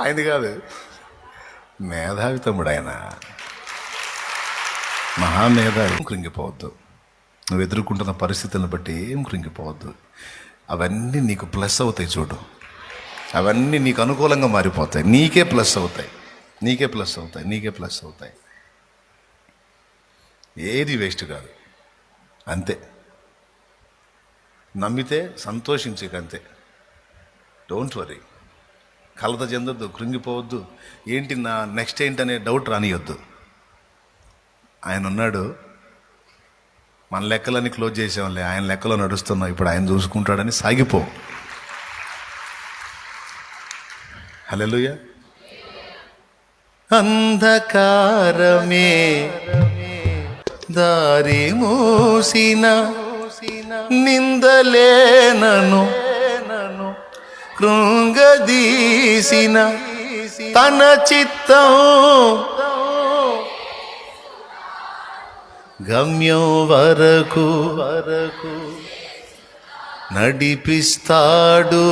ఆయనది కాదు. మేధావి తమ్ముడు ఆయన మహామేధావి కృంగిపోవద్దు. నువ్వు ఎదుర్కొంటున్న పరిస్థితులను బట్టి ఏం కృంగిపోవద్దు. అవన్నీ నీకు ప్లస్ అవుతాయి చూడు. అవన్నీ నీకు అనుకూలంగా మారిపోతాయి. నీకే ప్లస్ అవుతాయి. నీకే ప్లస్ అవుతాయి. నీకే ప్లస్ అవుతాయి. ఏది వేస్ట్ కాదు. అంతే. నమ్మితే సంతోషించక అంతే డోంట్ వరీ కలత చెందొద్దు కృంగిపోవద్దు. ఏంటి నా నెక్స్ట్ ఏంటనే డౌట్ రానియొద్దు. ఆయన ఉన్నాడు. మన లెక్కలన్నీ క్లోజ్ చేసాంలే ఆయన లెక్కలో నడుస్తున్నాం ఇప్పుడు ఆయన చూసుకుంటాడని సాగిపో. హలోయ అంధకారమే దారి మూసిన నిందలేనను కృంగదీసిన తన చిత్తం. గమ్యం వరకు వరకు నడిపిస్తాడు